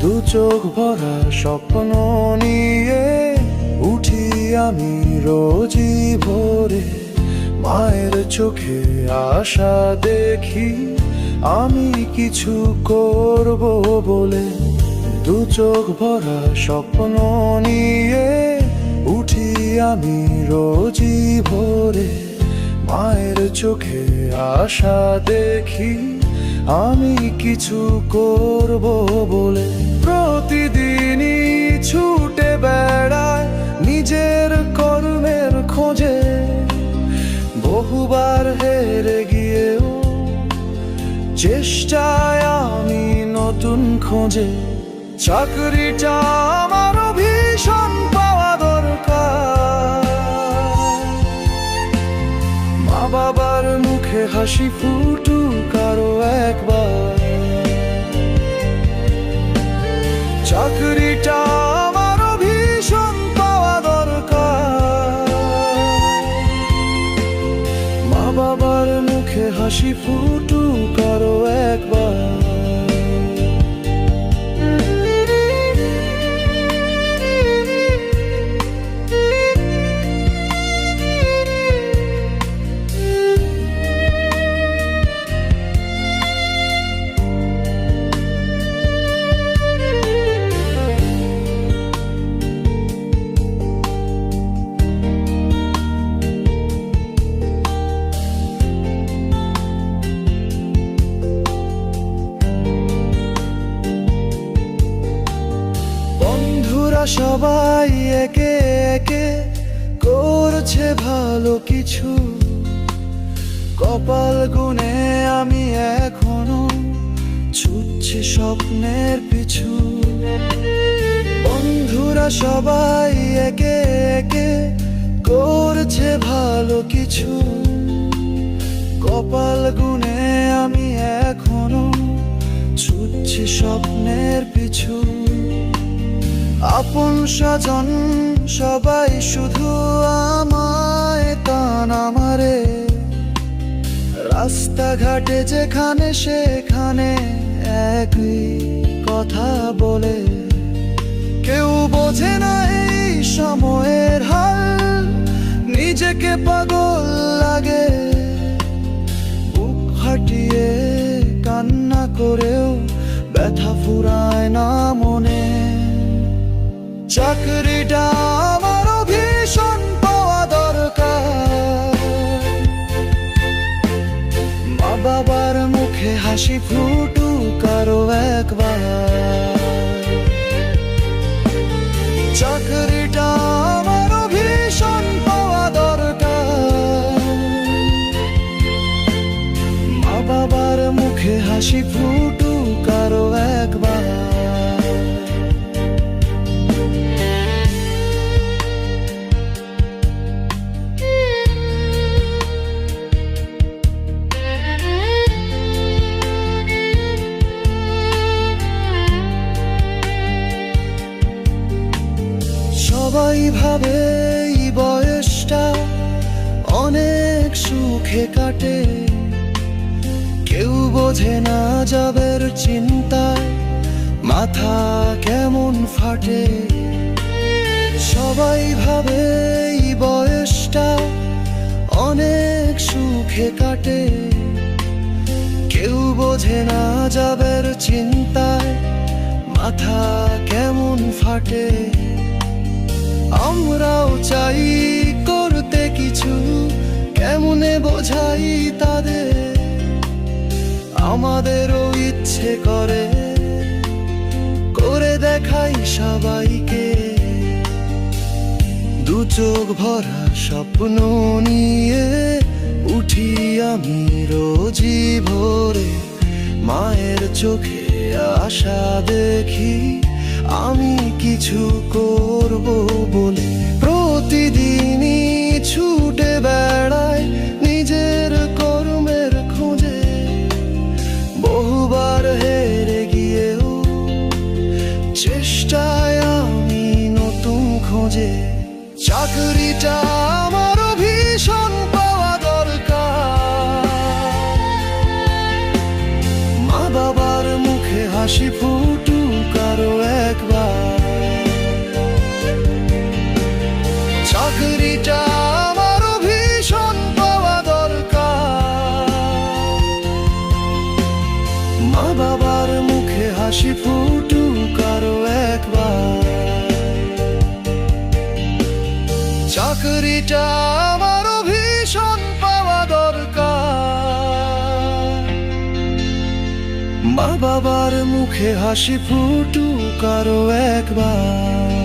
দু চোখ ভরা স্বপ্ন নিয়ে উঠি আমি রোজই ভোরে। মায়ের চোখে আশা দেখি আমি কিছু করব বলে। দু চোখ ভরা স্বপ্ন নিয়ে উঠি আমি রোজই ভোরে। মায়ের চোখে আশা দেখি আমি কিছু করব বলে প্রতিদিনই ছুটে বেড়ায় নিজের কর্মের খোঁজে। বহুবার হেরে গিয়েও চেষ্টায় আমি নতুন খোঁজে। চাকরিটা আমারও বাবার মুখে হাসি ফুটু কারও একবার। চাকরিটা আমার ভীষণ পাওয়া দরকার। মা বাবার মুখে হাসি ফুটুক সবাই একে একে করছে ভালো কিছু। কপাল গুনে আমি এখনও ছুটছি স্বপ্নের পিছু। বন্ধুরা সবাই একে একে করছে ভালো কিছু। কপাল গুনে আমি এখনও ছুটছি স্বপ্নের পিছু। আপন স্বজন, সবাই শুধু আমায় টান আমারে। রাস্তাঘাটে যেখানে সেখানে একই কথা বলে। কেউ বোঝে না এই সময়ের হাল, নিজেকে পাগল লাগে। বুক ফাটিয়ে কান্না করেও ব্যথা ফুরায় না চাকরিটা আমারও ভীষণ পাওয়া দরকার। মা বাবার মুখে হাসি ফুটুক আরও একবার। চাকরিটা আমারও ভীষণ পাওয়া দরকার। মা বাবার মুখে হাসি ফুটুক আরও একবার। সবাই ভাবে এই বয়সটা অনেক সুখে কাটে। কেউ বোঝে না যাবের চিন্তায় মাথা কেমন ফাটে। সবাই ভাবে এই বয়সটা অনেক সুখে কাটে। কেউ বোঝে না যাবের চিন্তায় মাথা কেমন ফাটে। আমরাও চাই করতে কিছু, কেমনে বোঝাই তাদের? আমাদেরও ইচ্ছে করে করে দেখাই সবাইকে। দু চোখ ভরা স্বপ্ন নিয়ে উঠি আমি রোজই ভোরে। মায়ের চোখে আশা দেখি আমি কিছু করব। চাকরিটা আমার ভীষণ পাওয়া দরকার। মা বাবার মুখে হাসি ফুটুক চাকরিটা আমারও ভীষণ পাওয়া দরকার। মা বাবার মুখে হাসি ফুটু কারও একবার।